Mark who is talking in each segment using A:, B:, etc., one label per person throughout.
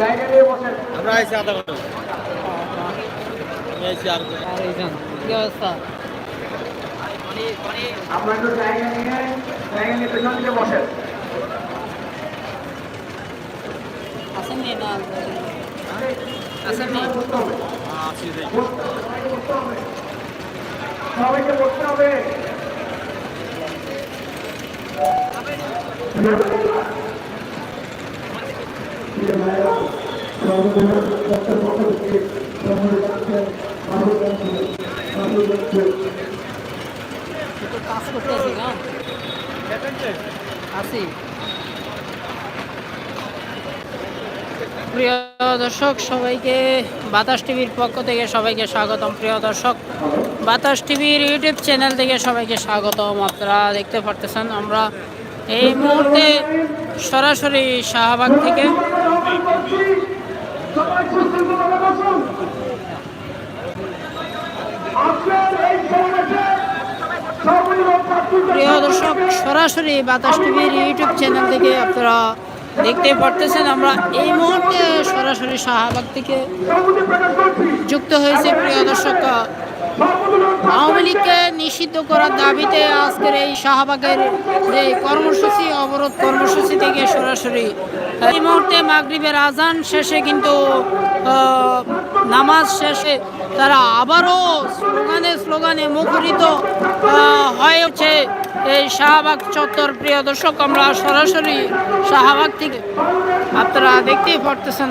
A: জায়গা নিয়ে বসেন।
B: আমরা আইছি আধা ঘণ্টা। আইছি আর
C: কি অবস্থা?
A: আপনারা একটু জায়গা নিয়ে জায়গা নিয়ে পেছন দিকে বসেন।
C: আসেননি না? আসেননি
A: বসতে হবে।
C: প্রিয় দর্শক, সবাইকে বাতাস টিভির পক্ষ থেকে সবাইকে স্বাগতম। প্রিয় দর্শক, বাতাস টিভির ইউটিউব চ্যানেল থেকে সবাইকে স্বাগতম। আপনারা দেখতে পারতেছেন, আমরা এই মুহূর্তে সরাসরি শাহবাগ থেকে
A: সবাই সুশৃঙ্খলভাবে বসুন আপনার এই সমাবেশে
C: প্রিয় দর্শক, সরাসরি বাতাস টিভির ইউটিউব চ্যানেল থেকে আপনারা দেখতে পারতেছেন, আমরা এই মুহূর্তে সরাসরি শাহবাগ থেকে
A: করছি
C: যুক্ত হয়েছে প্রিয় দর্শক। আওয়ামী লীগকে নিষিদ্ধ করার দাবিতে আজকের এই শাহবাগের যে কর্মসূচি, অবরোধ কর্মসূচি থেকে সরাসরি, এই মুহূর্তে মাগরিবের আজান শেষে কিন্তু নামাজ শেষে তারা আবারও স্লোগানে স্লোগানে মুখরিত হয়ে উঠছে এই শাহবাগ চত্বর। প্রিয় দর্শক, আমরা সরাসরি শাহবাগ থেকে আপনারা দেখতেই
A: সমাজ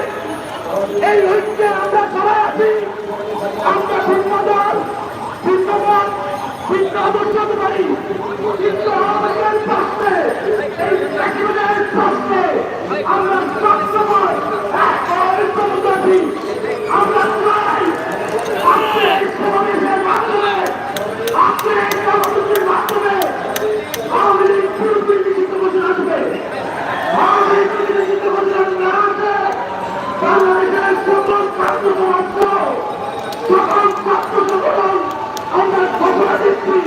A: আমরা সবসময় এক ঐক্যবদ্ধ আছি আমরা চাই আজকে এই সমাবেশের মাধ্যমে আজকে এই কর্মসূচির মাধ্যমে আওয়ামী লীগ পুরোপুরি নিষিদ্ধ ঘোষণা আসবে আওয়ামী লীগ যদি নিষিদ্ধ ঘোষণা না আসে বাংলাদেশের সকল ছাত্র সমাজ সকল ছাত্র সংগঠন আমরা ঘোষণা দিচ্ছি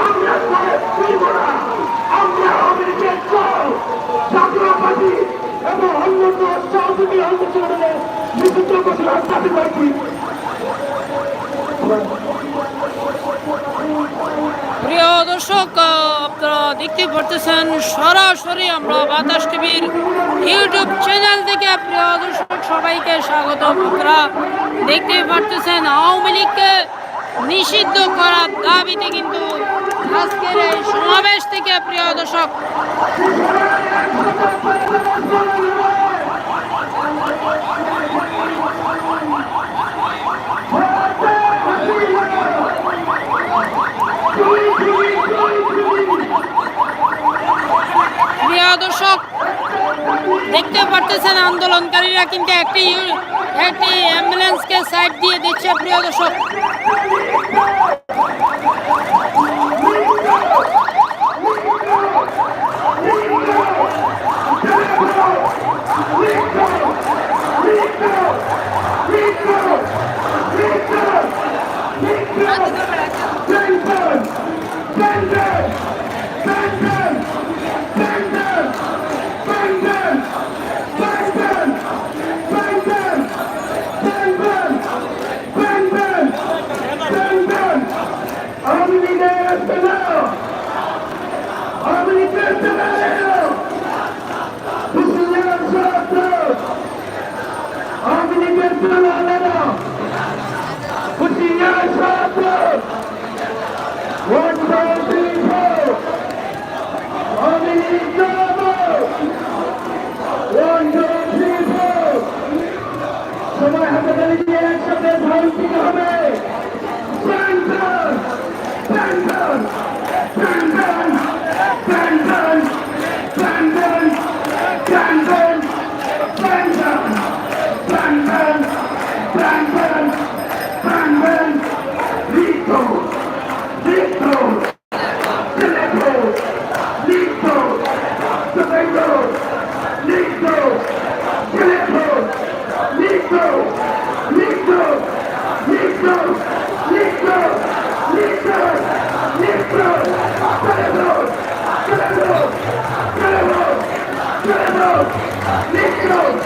A: আমরা করে ফিরব না আমরা আওয়ামী লীগের দল জাতীয় পার্টি এবং অন্যান্য সহযোগী অঙ্গ সংগঠনে করছি
C: প্রিয় দর্শক, আপনারা দেখতে পারতেছেন, সরাসরি আমরা বাতাস টিভির ইউটিউব চ্যানেল থেকে, প্রিয় দর্শক, সবাইকে স্বাগত আপনারা দেখতে পারতেছেন, আওয়ামী লীগকে নিষিদ্ধ করার দাবিতে কিন্তু আজকের এই সমাবেশ থেকে, প্রিয় দর্শক প্রিয় দর্শক দেখতে পারতেছেন আন্দোলনকারীরা কিন্তু একটি একটি অ্যাম্বুলেন্সকে সাইড দিয়ে দিচ্ছে প্রিয় দর্শক।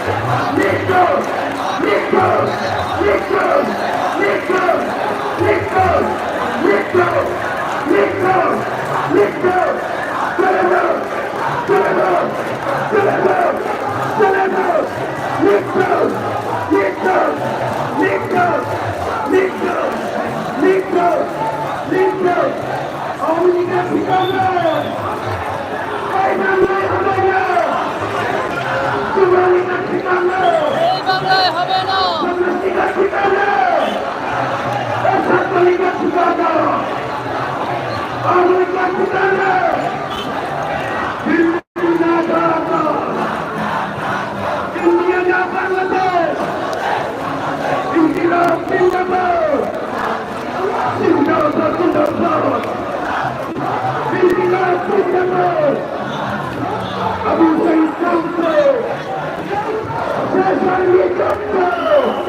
A: Nico! Nico! Nico! Nico! Nico! Nico! Nico! Abu Sayyid Kamsa!
C: Shazani Kamsa!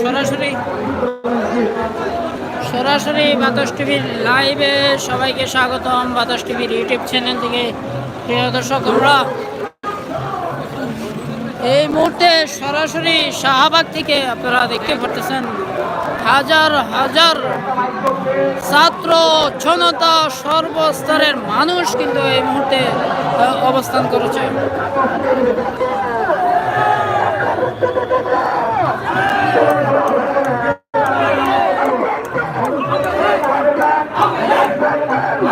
C: সরাসরি সরাসরি বাতাস টিভির লাইভে সবাইকে স্বাগতম বাতাস টিভির ইউটিউব চ্যানেল থেকে। প্রিয় দর্শক, আমরা এই মুহূর্তে সরাসরি শাহবাগ থেকে আপনারা দেখতে পারতেছেন হাজার হাজার ছাত্র জনতা সর্বস্তরের মানুষ কিন্তু এই মুহূর্তে অবস্থান করেছে।
A: Oh, my God.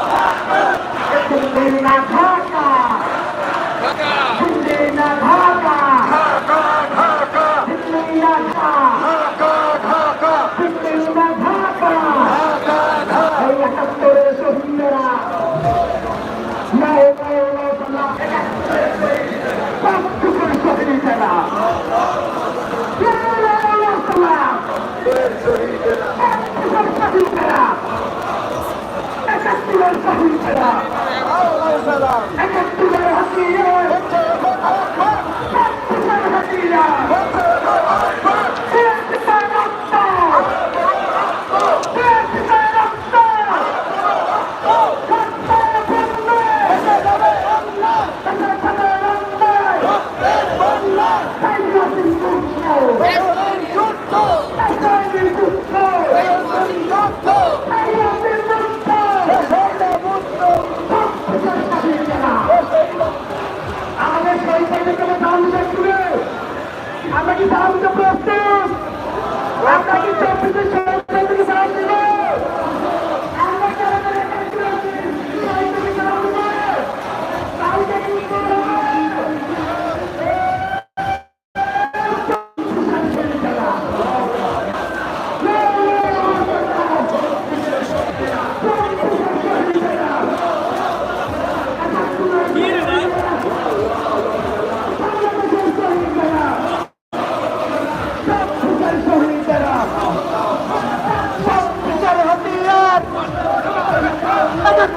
A: একটা মিথ্যা। একটা একটা মিথ্যা। আপনার জনতা দিল্লি না ঢাকা দিল্লি আমরা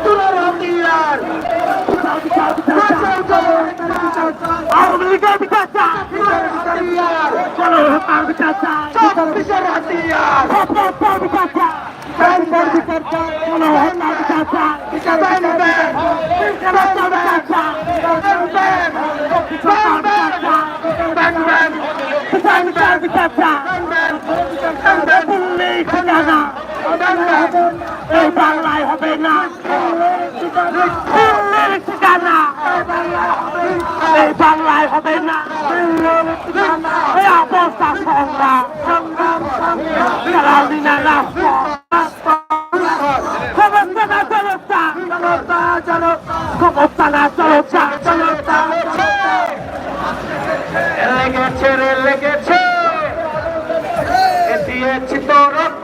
A: একাত্তরের হাতিয়ার। আওয়ামী লীগের বিচার। হাতিয়ার চলো হকার বিচার হাতিয়ার। চলো বিচার এই বাংলায় হবে না ঠিকানা এই বাংলায় হবে না এই অবস্থা সংগ্রাম লেগেছে রে লেগেছে। দিয়েছি তো রক্ত।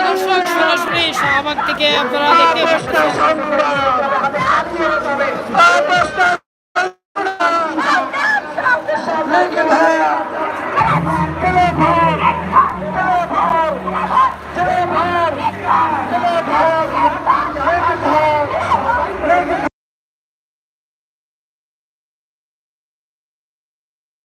C: শাহবাগ থেকে আপনারা দেখতে